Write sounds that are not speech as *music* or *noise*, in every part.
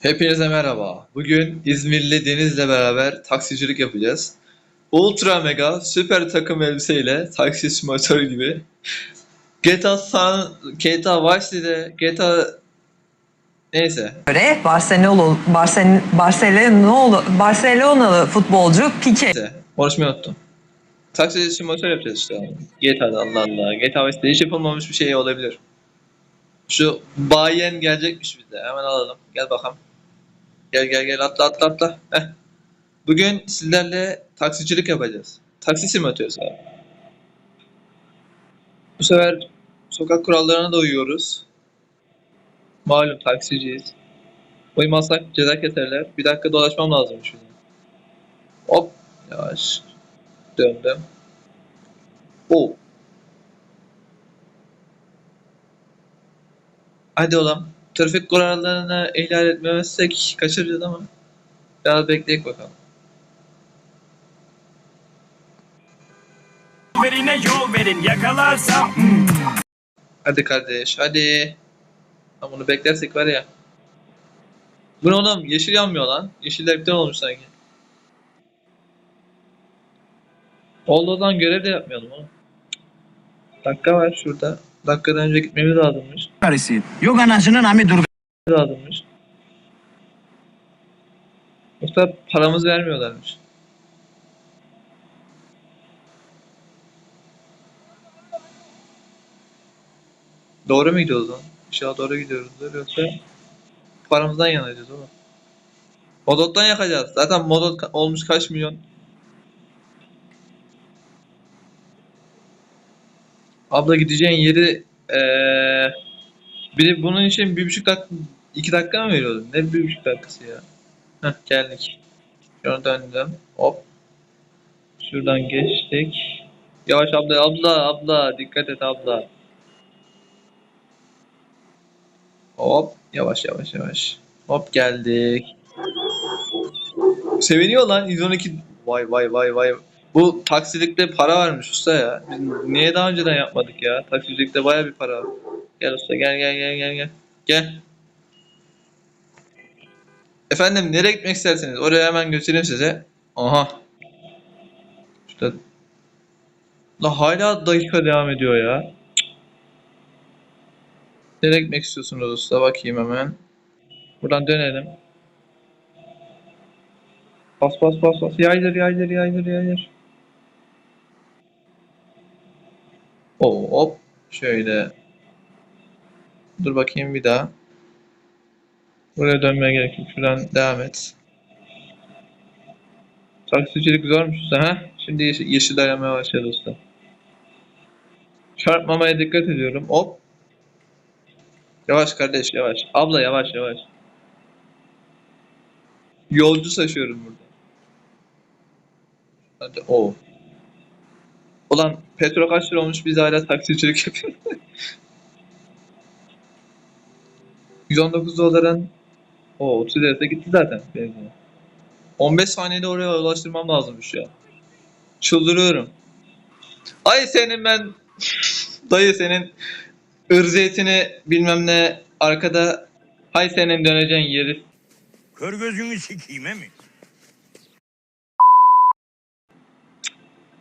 Hepinize merhaba. Bugün İzmirli Deniz'le beraber taksicilik yapacağız. Ultra mega süper takım elbiseyle taksi simülatörü gibi. GTA San, GTA Vice City'de, GTA neyse. göre Barcelona Barcelona Barcelona Barcelonalı futbolcu Pique Neyse. Konuşmayı unuttum. Taksi simülatör yapacağız işte. GTA'da Allah Allah. GTA Vice'de hiç yapılmamış bir şey olabilir. Şu bayen gelecekmiş bize. Hemen alalım. Gel bakalım. Gel gel gel atla atla atla. Heh. Bugün sizlerle taksicilik yapacağız. Taksi simülatörü. Bu sefer sokak kurallarına da uyuyoruz. Malum taksiciyiz. Uymazsak ceza keserler. Bir dakika dolaşmam lazım şimdi. Hop. Yavaş. Döndüm. O. Hadi oğlum. Trafik kurallarını ihlal etmemezsek kaçıracağız ama. Biraz bekleyek bakalım. Verine yol verin yakalarsam hmm. Hadi kardeş hadi. Lan bunu beklersek var ya. Bu ne oğlum? Yeşil yanmıyor lan. Yeşiller iptal olmuş sanki. Olduğundan görev de yapmayalım oğlum. Dakika var şurada. Dakikadan önce gitmemiz lazımmış. karısı. Yok anasının ami dur. lazımmış. Yoksa paramızı vermiyorlarmış. Doğru mu gidiyoruz lan? İnşallah doğru gidiyoruzdur yoksa paramızdan yanacağız oğlum. Modottan yakacağız. Zaten modot olmuş kaç milyon. Abla gideceğin yeri eee biri bunun için bir buçuk dakika, iki dakika mı veriyordun? Ne bir buçuk dakikası ya? Heh geldik. Şunu döndüm. Hop. Şuradan geçtik. Yavaş abla, abla, abla. Dikkat et abla. Hop. Yavaş, yavaş, yavaş. Hop geldik. Seviniyor lan 112. Vay vay vay vay. Bu taksilikte para varmış usta ya. Biz niye daha önceden yapmadık ya? Taksicilikte baya bir para var. Gel usta gel gel gel gel gel. Gel. Efendim nereye gitmek isterseniz oraya hemen götüreyim size. Aha. İşte. La hala dakika devam ediyor ya. Nereye gitmek istiyorsunuz usta? Bakayım hemen. Buradan dönelim. Bas bas bas bas. Yaydır yaydır yaydır yaydır. Oo, hop. Şöyle. Dur bakayım bir daha. Buraya dönmeye gerek yok. Şuradan devam et. Taksicilik zormuş ha? Şimdi yeşil, yeşil aramaya başladı usta. Çarpmamaya dikkat ediyorum. Hop. Yavaş kardeş yavaş. Abla yavaş yavaş. Yolcu saçıyorum burada. Hadi o. Ulan petrol kaç lira olmuş biz hala taksicilik yapıyoruz. *laughs* 119 doların o 30 lirası gitti zaten benzine. 15 saniyede oraya ulaştırmam lazımmış ya. Çıldırıyorum. Ay senin ben *laughs* dayı senin ırz etini bilmem ne arkada hay senin döneceğin yeri. Kör gözünü sikeyim mi?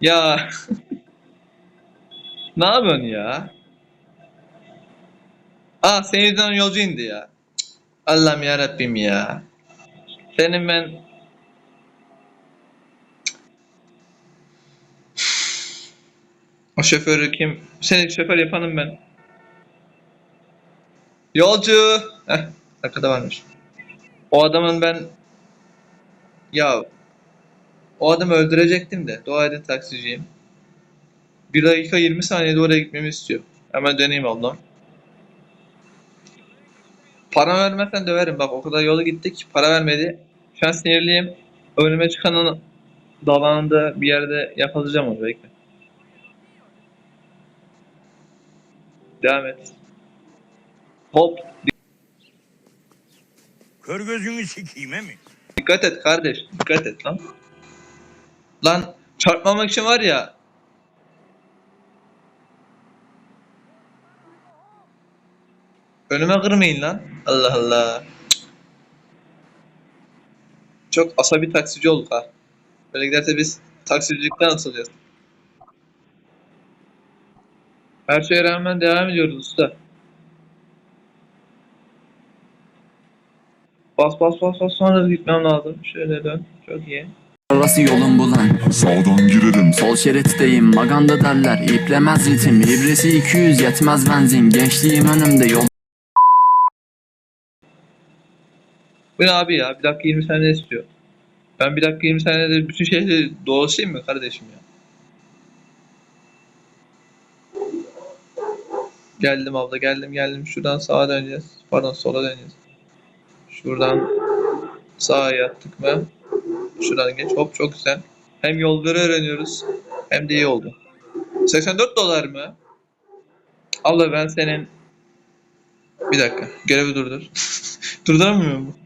Ya ne yapıyorsun ya? Ah senin yüzünden yolcu indi ya. Cık, Allah'ım ya Rabbim ya. Senin ben o şoförü kim? Seni şoför yapanım ben. Yolcu. Heh, arkada varmış. O adamın ben ya o adamı öldürecektim de. Dua edin taksiciyim. 1 dakika 20 saniyede oraya gitmemi istiyor. Hemen döneyim ablam. Para vermezsen döverim bak o kadar yolu gittik para vermedi. Şu an sinirliyim. Önüme çıkanın dalağında bir yerde yakalayacağım onu bekle. Devam et. Hop Kör gözünü sikeyim mi? dikkat et kardeş dikkat et lan. Lan çarpmamak için var ya Önüme kırmayın lan. Allah Allah. Çok asabi taksici olduk ha. Böyle giderse biz taksicilikten atılacağız. Her şeye rağmen devam ediyoruz usta. Bas bas bas bas sonra gitmem lazım. Şöyle dön. Çok iyi. Orası yolun bulan Sağdan girerim Sol şeritteyim maganda derler İplemez ritim İbresi 200 yetmez benzin Gençliğim önümde yol Bu ne abi ya? Bir dakika 20 saniye istiyor. Ben bir dakika 20 saniyede bütün şehri dolaşayım mı kardeşim ya? Geldim abla geldim geldim. Şuradan sağa döneceğiz. Pardon sola döneceğiz. Şuradan sağa yattık mı? Şuradan geç. Hop çok güzel. Hem yolları öğreniyoruz hem de iyi oldu. 84 dolar mı? Abla ben senin... Bir dakika. Görevi durdur. *laughs* Durduramıyor mu?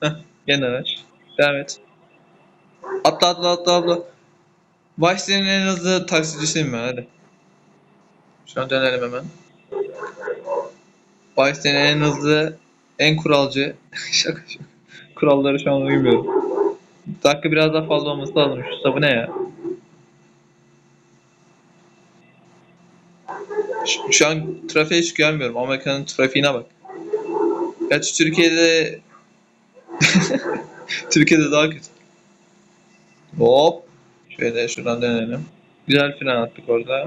Heh, gene araç. Devam et. Atla atla atla atla. Vice'nin en hızlı taksicisiyim ben hadi. Şu an dönelim hemen. Vice'nin en hızlı, en kuralcı. *laughs* şaka şaka. Kuralları şu an uymuyorum. Dakika biraz daha fazla olması lazım. Şu sabı ne ya? Şu, şu an trafiğe hiç güvenmiyorum. Amerika'nın trafiğine bak. Gerçi Türkiye'de *laughs* Türkiye'de daha kötü. Hop. Şöyle şuradan dönelim. Güzel fren attık orada.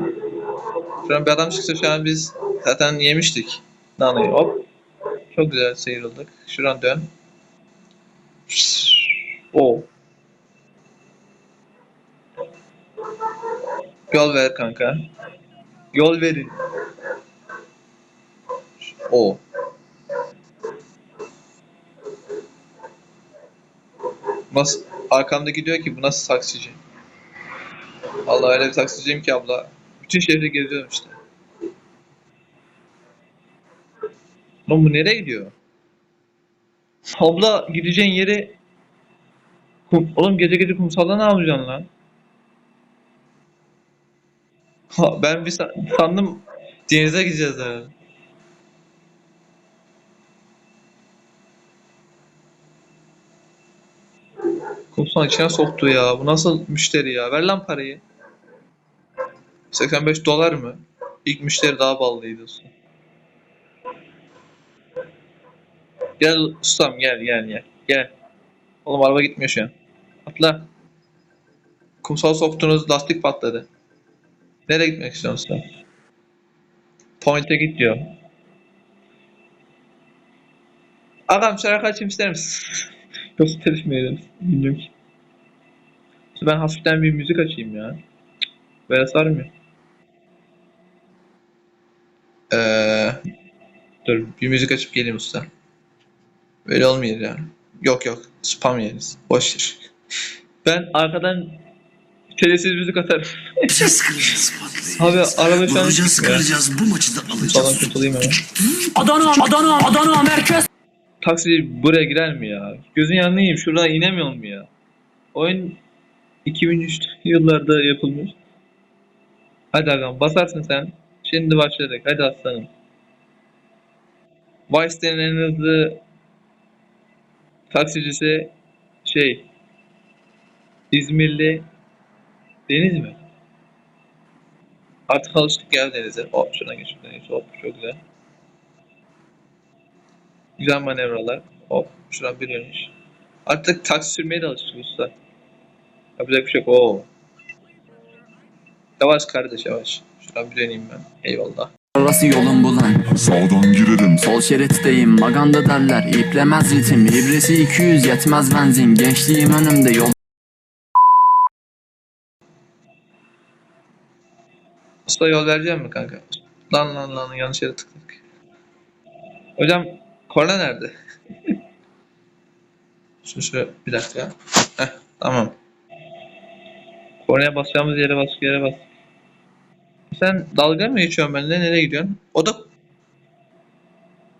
Şuradan bir adam çıksa şu an biz zaten yemiştik. Nanayı hop. Çok güzel sıyrıldık. Şuradan dön. O. Yol ver kanka. Yol verin. O. Nasıl? Arkamdaki diyor ki bu nasıl taksici? Allah öyle bir taksiciyim ki abla. Bütün şehri geziyorum işte. Lan bu nereye gidiyor? Abla gideceğin yeri... Kum... Oğlum gece gece kumsalda ne yapacaksın lan? Ben bir sa- sandım denize gideceğiz herhalde. Kumsal içine soktu ya. Bu nasıl müşteri ya? Ver lan parayı. 85 dolar mı? İlk müşteri daha ballıydı. Gel ustam gel gel gel. Gel. Oğlum araba gitmiyor şu an. Atla. Kumsal soktunuz lastik patladı. Nereye gitmek istiyorsun usta? Point'e git diyor. Ağam şarkı açayım ister misin? *laughs* Mi ederiz? Bilmiyorum ki. Ben hafiften bir müzik açayım ya. Böyle sarmıyor. Ee, dur bir müzik açıp geleyim usta. Böyle olmuyor ya. Yok yok spam yeriz. Boş ver. *laughs* Ben arkadan telesiz müzik atarım. Kıracağız kıracağız patlayacağız. Abi araba şu an Vuracağız kıracağız bu maçı da Falan alacağız. kurtulayım hemen. Adana, Adana, Adana merkez. Taksici buraya girer mi ya? Gözün yanına yiyeyim. Şuradan inemiyor mu ya? Oyun 2003 yıllarda yapılmış. Hadi agam basarsın sen. Şimdi başladık. Hadi aslanım. Vice'den en hızlı taksicisi şey İzmirli Deniz mi? Artık alıştık ya denize. Hop şuradan geç şuradan geç. Hop çok güzel. Güzel manevralar. Hop şuradan bir dönüş. Artık taksi sürmeye de alıştık usta. Yapacak bir şey yok. Oo. Yavaş kardeş yavaş. Şuradan bir döneyim ben. Eyvallah. Orası yolun bulan Sağdan girerim Sol şeritteyim maganda derler İplemez ritim İbresi 200 yetmez benzin Gençliğim önümde yol Usta yol vereceğim mi kanka? Lan lan lan yanlış yere tıkladık. Hocam korna nerede? *laughs* Şu şu bir dakika. Heh tamam. Kornaya basacağımız yere bas yere bas. Sen dalga mı geçiyorsun benimle? Nereye gidiyorsun? O da...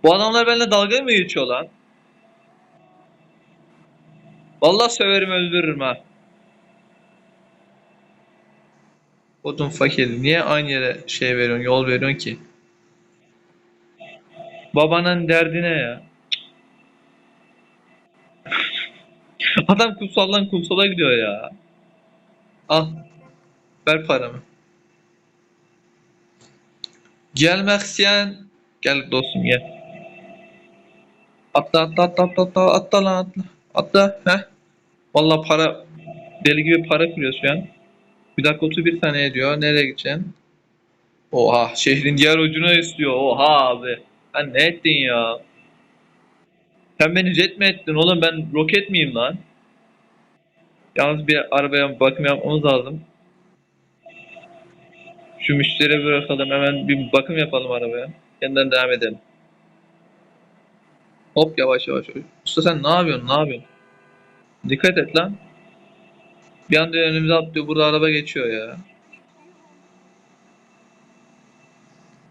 Bu adamlar benimle dalga mı geçiyor lan? Vallahi söverim öldürürüm ha. Odun fakiri. Niye aynı yere şey veriyorsun, yol veriyorsun ki? Babanın derdi ne ya? *laughs* Adam kumsaldan kumsala gidiyor ya. Al. Ver paramı. Gelmek isteyen gel dostum gel. Atla atla atla atla atla atla lan atla. Atla heh. Vallahi para deli gibi para kırıyor şu an. Bir dakika 31 saniye diyor. Nereye gideceksin? Oha şehrin diğer ucuna istiyor. Oha abi. Sen ne ettin ya? Sen beni jet mi ettin oğlum ben roket miyim lan? Yalnız bir arabaya bakım yapmamız lazım. Şu müşteri bırakalım hemen bir bakım yapalım arabaya. Yeniden devam edelim. Hop yavaş yavaş. Usta sen ne yapıyorsun ne yapıyorsun? Dikkat et lan. Bir anda önümüze atlıyor burada araba geçiyor ya.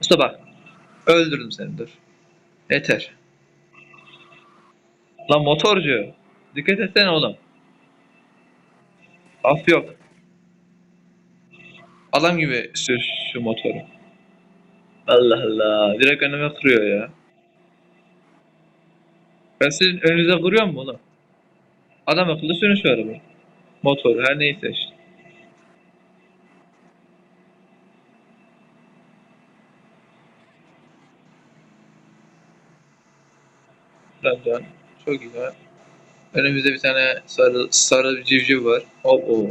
Usta bak. Öldürdüm seni dur. Yeter. Lan motorcu. Dikkat etsene oğlum. Af yok. Adam gibi sür şu motoru. Allah Allah. Direkt önüme kırıyor ya. Ben sizin önünüze kırıyor mu oğlum? Adam akıllı sürün şu arabayı. Motoru her neyse işte. Dön dön. Çok güzel. Önümüzde bir tane sarı sarı bir civciv var. Hop o.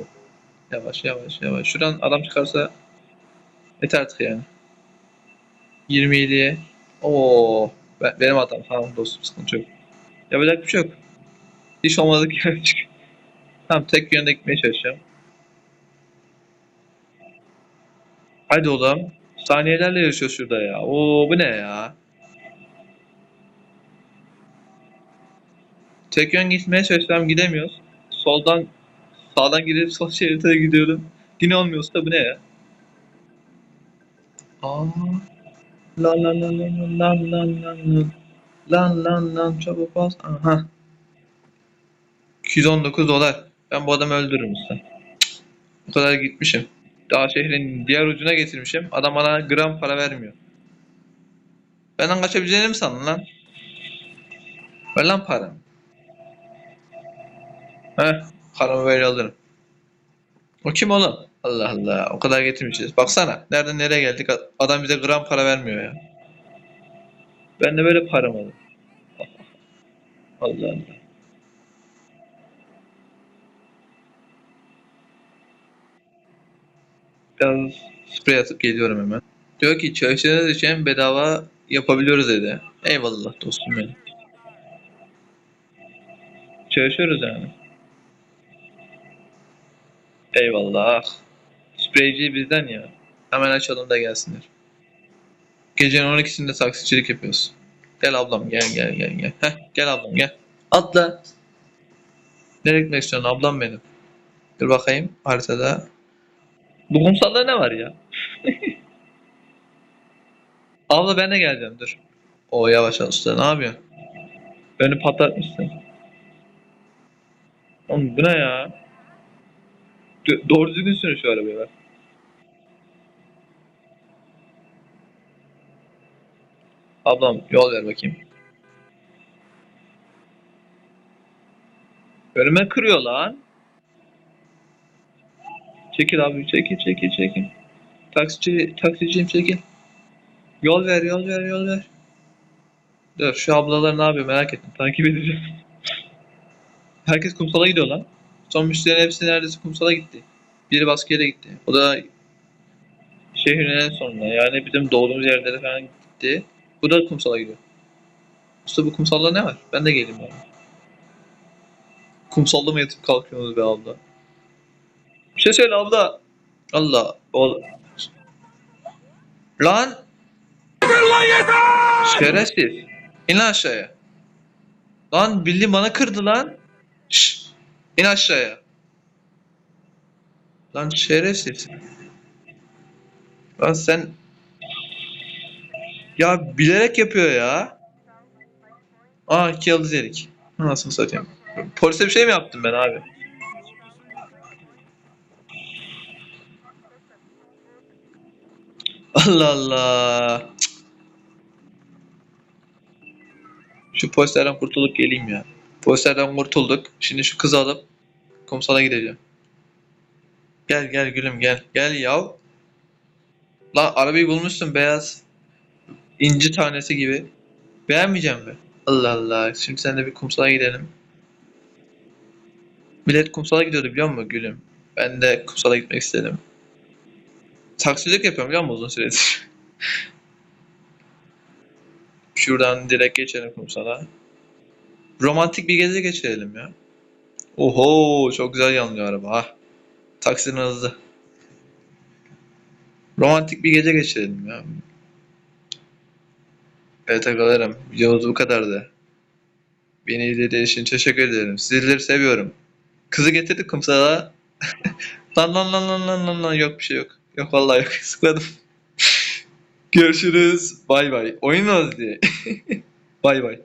Yavaş yavaş yavaş. Şuradan adam çıkarsa yeter artık yani. 27'ye. Oo. Ben, benim hatam. Tamam dostum sıkıntı yok. Yapacak bir şey yok. Hiç olmadık *laughs* yani. Tamam tek yönde gitmeye çalışacağım. Hadi oğlum. Saniyelerle yarışıyoruz şurada ya. Oo bu ne ya? Tek yön gitmeye çalışsam gidemiyoruz. Soldan sağdan gidip sol şerite gidiyorum. Yine olmuyorsa da bu ne ya? Aa. Lan lan lan lan lan lan lan lan. Lan lan lan çabuk bas. Aha. 219 dolar. Ben bu adamı öldürürüm usta. Bu kadar gitmişim. Daha şehrin diğer ucuna getirmişim. Adam bana gram para vermiyor. Benden kaçabileceğini mi sandın lan? Ver lan paramı. Heh, paramı böyle alırım. O kim oğlum? Allah Allah, o kadar getirmişiz. Baksana, nereden nereye geldik? Adam bize gram para vermiyor ya. Ben de böyle param alırım. Allah Allah. Biraz sprey atıp geliyorum hemen. Diyor ki çalıştığınız için bedava yapabiliyoruz dedi. Eyvallah dostum benim. Çalışıyoruz yani. Eyvallah. Spreyci bizden ya. Hemen açalım da gelsinler. Gecenin 12'sinde taksicilik yapıyoruz. Gel ablam gel gel gel gel. Heh, gel ablam gel. Atla. Nereye gitmek istiyorsun ablam benim? Dur bakayım haritada. Bu kumsalda ne var ya? *laughs* Abla ben de geleceğim dur. O yavaş al usta ne yapıyorsun? Beni patlatmışsın. Oğlum bu ne ya? D- doğru düzgün sürün şu arabayı bak. Ablam yol ver bakayım. Önüme kırıyor lan. Çekil abi çekil çekil çekil. Taksici, taksiciyim çekil. Yol ver yol ver yol ver. Dur şu ablalar ne yapıyor merak ettim. Takip edeceğim. *laughs* Herkes kumsala gidiyor lan. Son müşterilerin hepsi neredeyse kumsala gitti. Biri yere gitti. O da şehrin en sonuna. Yani bizim doğduğumuz yerlere falan gitti. Bu da kumsala gidiyor. Usta bu kumsalda ne var? Ben de geleyim yani. Kumsalda mı yatıp kalkıyorsunuz be abla? Bir şey söyle abla. Allah. O... Lan. Şerefsiz. İn lan aşağıya. Lan bildiğin bana kırdı lan. Şşş. İn aşağıya. Lan şerefsiz. Lan sen... Ya bilerek yapıyor ya. Aa iki yıldız yedik. Nasıl satayım. Polise bir şey mi yaptım ben abi? Allah Allah. Şu polislerden kurtulup geleyim ya. Posterden kurtulduk. Şimdi şu kızı alıp kumsala gideceğim. Gel gel gülüm gel. Gel yav. La arabayı bulmuşsun beyaz. İnci tanesi gibi. Beğenmeyeceğim mi? Allah Allah. Şimdi sen de bir kumsala gidelim. Millet kumsala gidiyordu biliyor musun gülüm? Ben de kumsala gitmek istedim. Taksicilik yapıyorum musun uzun süredir? *laughs* Şuradan direkt geçelim kumsala. Romantik bir gece geçirelim ya. Oho çok güzel yanlıyor araba ha. Taksinin hızlı. Romantik bir gece geçirelim ya. Evet arkadaşlarım videomuz bu kadardı. Beni izlediğiniz için teşekkür ederim. Sizleri seviyorum. Kızı getirdik kumsala. *laughs* lan lan lan lan lan lan lan yok bir şey yok. Yok vallahi yok. *laughs* Sıkladım. Görüşürüz. Bay bay. Oyun özlü. *laughs* bay bay.